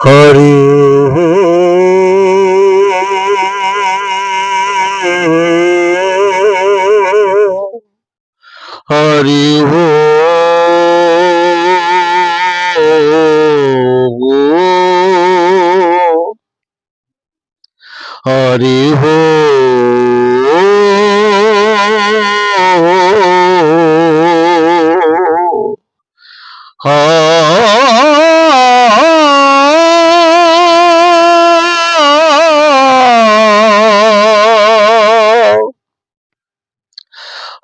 হরে হরি হরি হরি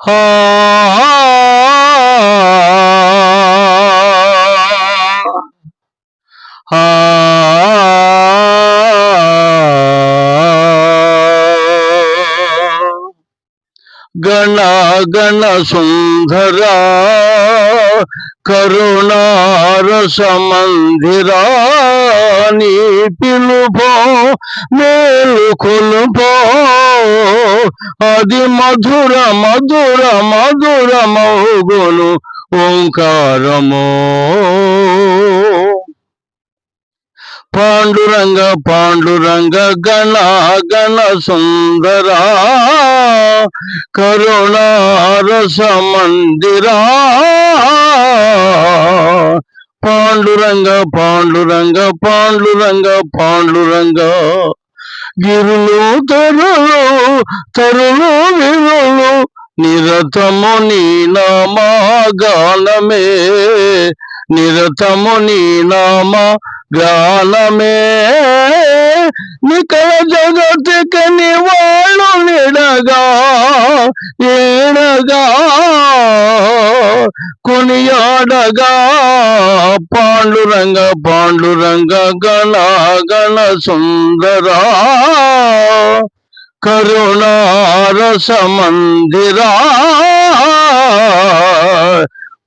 হ గణ సుందరా కరుణారస మందిరా నీ పిలుపో మేలు కొలుపో అది మధుర మధుర మధుర మౌగులు ఓంకారమో పాండురంగ పాండురంగ గణ గణ సుందరా కరుణారస మందిరా. పాండురంగ పాండురంగ పాండురంగ పాండురంగ గిరులు తరులు తరులు విరులు నిరతము నీ నామా గానమే. నిరతము నీ నామ గానమే నికల జగతికి నివాళు నిడగా ఏడగా కొనియాడగా పాండురంగ పాండురంగ గణ గణ సుందరా. కరుణారస మందిరా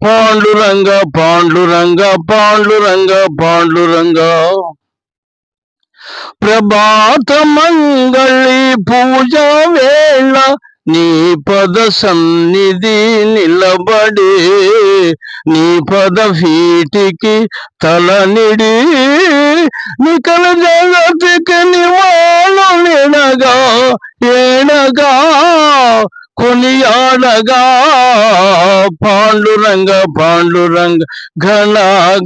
పాండురంగ పాండురంగ పాండురంగ పాండురంగ ప్రభాత మంగళి పూజ వేళ నీ పద సన్నిధి నిలబడి. నీ పద వీటికి తలనిడి నికల జగతికి నివాళు నిడగా ఏడగా కొనియాడగా పాండురంగ పాండురంగ ఘన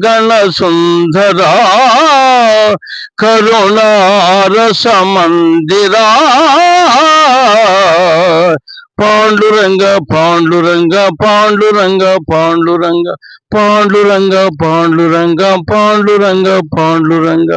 గణ సుందరా కరుణారస మందిరా. పాండురంగ పాండురంగ పాండురంగ పాండురంగ పాండురంగ పాండురంగ పాండురంగ పాండురంగ.